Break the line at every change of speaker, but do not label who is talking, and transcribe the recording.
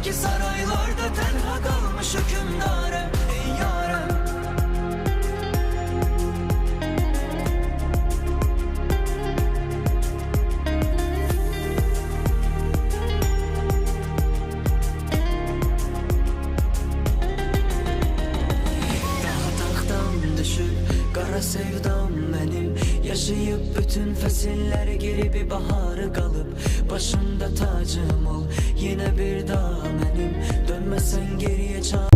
Sanki saraylarda tenha kalmış hükümdarem Ey yarem Daha tahtam düşüp kara sevdam benim. Yaşayıp bütün fesiller geri bir baharı kalıp Başımda tacım ol. Yine bir daha benim. Dönmesen geriye çağır